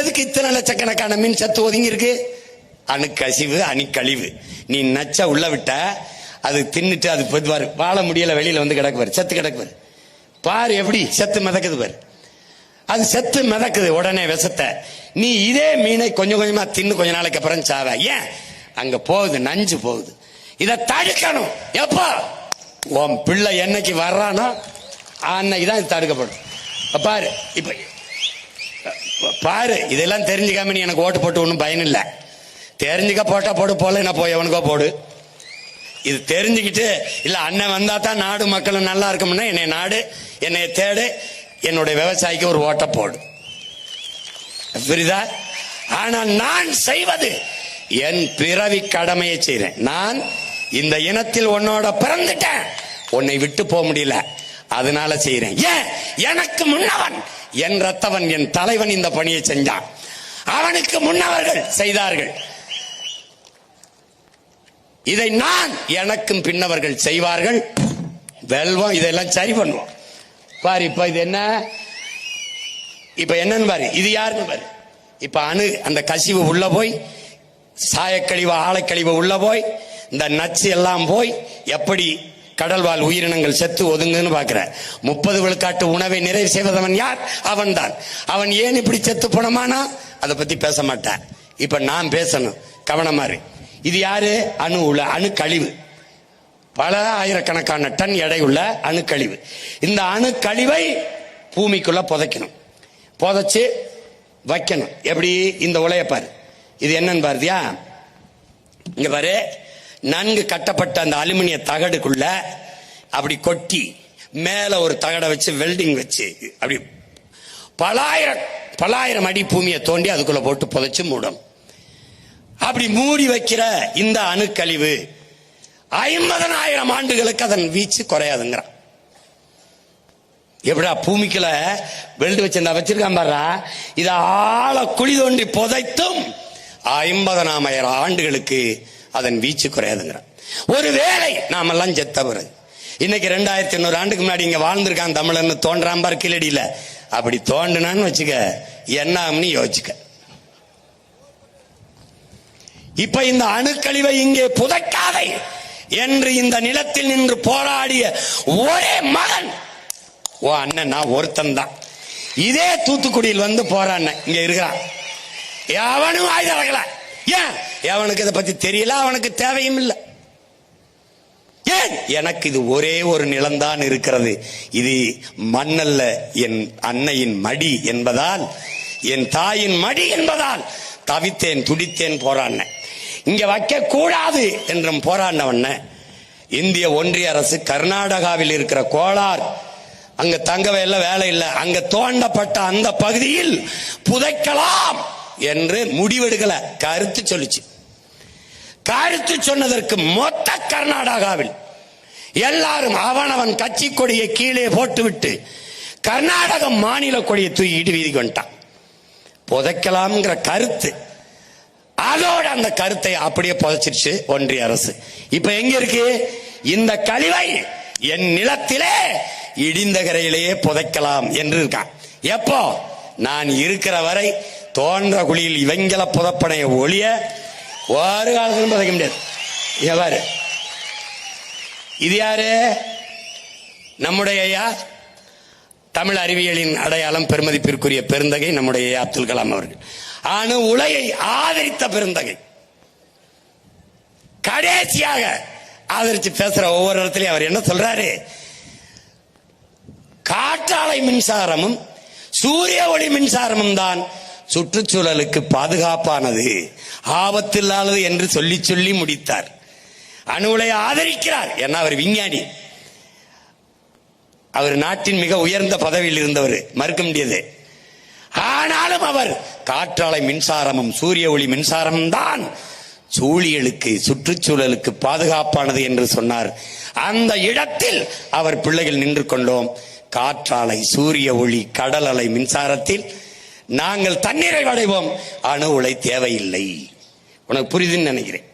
எதுக்கு இத்தனை லட்சக்கணக்கான மின் சத்து ஒதுங்கி இருக்கு அணுக்கசிவு அணுக்கழிவு. நீ நச்ச உள்ள விட்ட அது தின்னுட்டு அது பொதுவாரு வாழ முடியல வெளியில வந்து கிடக்குவாரு செத்து கிடக்குவார் பாரு. எப்படி செத்து மிதக்குது பாரு. அது செத்து மிதக்குது உடனே விஷத்தை. நீ இதே மீனை கொஞ்சம் கொஞ்சமா தின்னு கொஞ்ச நாளைக்கு அப்புறம் சாவ. ஏன்? அங்க போகுது நஞ்சு போகுது. இதை தடுக்கணும். எப்போ? உன் பிள்ளை என்னைக்கு வர்றானோ அன்னைக்கு தான் இது தடுக்கப்படும். பாரு. இப்ப பாரு இதெல்லாம் தெரிஞ்சுக்காம நீ எனக்கு ஓட்டு போட்டு ஒன்றும் பயன் இல்லை தெரிஞ்சுக்க போட்டா போடு போல என்ன போய் எவனுக்கோ போடு. இது தெரிஞ்சுக்கிட்டு இல்ல அண்ணன் வந்தா தான் நாடு மக்களும் நல்லா இருக்கும்னா என்னை நாடு என்னை தேடு என்னுடைய விவசாயிக்கு ஒரு ஓட்டை போடு. புரியுதா? ஆனால் நான் செய்வது என் பிறவி கடமையை செய்றேன். நான் இந்த இனத்தில் உன்னோட பிறந்துட்டேன். உன்னை விட்டு போக முடியல. அதனால செய்யறேன் ஏன் எனக்கு முன்னவன் என் ரத்தவன் என் தலைவன் இந்த பணியை செஞ்சான். அவனுக்கு முன்னவர்கள் செய்தார்கள். இதை நான் எனக்கும் பின்னவர்கள் செய்வார்கள். வெல்வம் இதெல்லாம் சரி பண்ணுவோம். பாரு இப்ப இது என்ன? இப்ப என்னன்னு பாரு இது யாருன்னு பாரு. இப்ப அணு அந்த கசிவு உள்ள போய் சாயக்கழிவு ஆழக்கழிவு உள்ள போய் இந்த நச்சு எல்லாம் போய் எப்படி கடல்வாழ் உயிரினங்கள் செத்து ஒதுங்குன்னு பாக்குற முப்பது விழுக்காட்டு உணவை நிறைவு செய்வதவன் யார்? அவன்தான். அவன் ஏன் இப்படி செத்து போனமானா? அதை பத்தி பேச மாட்டான். இப்ப நான் பேசணும். கவனமா இது யாரு? அணு உள்ள அணு கழிவு. பல ஆயிரக்கணக்கான டன் எடையுள்ள அணுக்கழிவு இந்த அணுக்கழிவை பூமிக்குள்ள புதைக்கணும். புதைச்சு வைக்கணும். எப்படி? இந்த உலைய பாரு. இது என்னன்னு பாருதியா? இங்க பாரு. நன்கு கட்டப்பட்ட அந்த அலுமினிய தகடுக்குள்ள அப்படி கொட்டி மேல ஒரு தகடை வச்சு வெல்டிங் வச்சு அப்படி பலாயிரம் பலாயிரம் அடி பூமியை தோண்டி அதுக்குள்ள போட்டு புதைச்சு மூடும். அப்படி மூடி வைக்கிற இந்த அணுக்கழிவு ஐம்பதனாயிரம் ஆண்டுகளுக்கு அதன் வீச்சு குறையாதுங்கிறான். எப்படா பூமிக்குள்ள வெல்டு வச்சிருந்தா வச்சிருக்கான் பாரு இத ஆழ குழி தோண்டி புதைத்தும் ஐம்பதனாயிரம் ஆண்டுகளுக்கு அதன் வீச்சு குறையாதுங்கிறான் ஒருவேளை நாமெல்லாம் செத்த பிறகு இன்னைக்கு ரெண்டாயிரத்தி ஐநூறு ஆண்டுக்கு முன்னாடி இங்க வாழ்ந்திருக்கான் தமிழன்னு தோன்றான் பார் கீழடியில. அப்படி தோண்டினான்னு வச்சுக்க என்ன ஆகும்னு யோசிச்சுக்க இப்ப இந்த அணுக்கழிவை இங்கே புதைக்காதே என்று இந்த நிலத்தில் நின்று போராடிய ஒரே மகன் ஓ அண்ணன் நான் ஒருத்தன் தான். இதே தூத்துக்குடியில் வந்து போறான் இங்க இருக்கிறான். எவனும் ஆயுதம் ஏன்? எவனுக்கு இதை பத்தி தெரியல? அவனுக்கு தேவையும் இல்லை. ஏன்? எனக்கு இது ஒரே ஒரு நிலம்தான் இருக்கிறது. இது மண்ணல்ல என் அன்னையின் மடி என்பதால் என் தாயின் மடி என்பதால் தவித்தேன் துடித்தேன் போராடின இங்க வைக்க கூடாது என்றும் போராடினவண்ண இந்திய ஒன்றிய அரசு கர்நாடகாவில் இருக்கிற கோளார் அங்க தங்கவே இல்லை வேலை இல்லை அங்க தோண்டப்பட்ட அந்த பகுதியில் புதைக்கலாம். என்று முடிவெடுக்கல. கருத்து சொல்லுச்சு. கருத்து சொன்னதற்கு மொத்த கர்நாடகாவில் எல்லாரும் அவனவன் கட்சி கொடியை கீழே போட்டுவிட்டு கர்நாடக மாநில கொடியை தூக்கிட்டு வீதிக்கு வந்துட்டான். புதைக்கலாம்ங்கிற கருத்து. அதோட அந்த கருத்தை அப்படியே புதைச்சிருச்சு ஒன்றிய அரசு. இப்ப எங்க இருக்கு? இந்த கழிவை என் நிலத்திலே இடிந்த கரையிலேயே புதைக்கலாம் என்று இருக்கான். எப்போ? நான் இருக்கிற வரை தோன்ற குழியில் இவங்கள புதப்பனைய ஒளிய ஒரு காலத்திலும் புதைக்க முடியாது. இங்க இது யாரு? நம்முடைய ஐயா தமிழ் அறிவியலின் அடையாளம் பெருமதிப்பிற்குரிய பெருந்தகை நம்முடைய அப்துல் கலாம் அவர்கள். அணு உலையை ஆதரித்த பெருந்தகை. கடைசியாக ஆதரிச்சு பேசுற ஒவ்வொரு இடத்துலயும் அவர் என்ன சொல்றாரு? காற்றாலை மின்சாரமும் சூரிய ஒளி மின்சாரமும் தான். சுற்றுச்சூழலுக்கு பாதுகாப்பானது. ஆபத்தில்லாதது என்று சொல்லி சொல்லி முடித்தார். அணுலை ஆதரிக்கிறார். ஏன்னா அவர் விஞ்ஞானி. அவர் நாட்டின் மிக உயர்ந்த பதவியில் இருந்தவர். மறுக்க முடியாது. ஆனாலும் அவர் காற்றாலை மின்சாரமும் சூரிய ஒளி மின்சாரமும் தான் சூழியலுக்கு சுற்றுச்சூழலுக்கு பாதுகாப்பானது என்று சொன்னார். அந்த இடத்தில் அவர் பிள்ளைகள் நின்று கொண்டோம். காற்றாலை சூரிய ஒளி கடல் அலை மின்சாரத்தில் நாங்கள் தண்ணீரை அடைவோம் அணு உலை தேவையில்லை. உனக்கு புரியுதுன்னு நினைக்கிறேன்.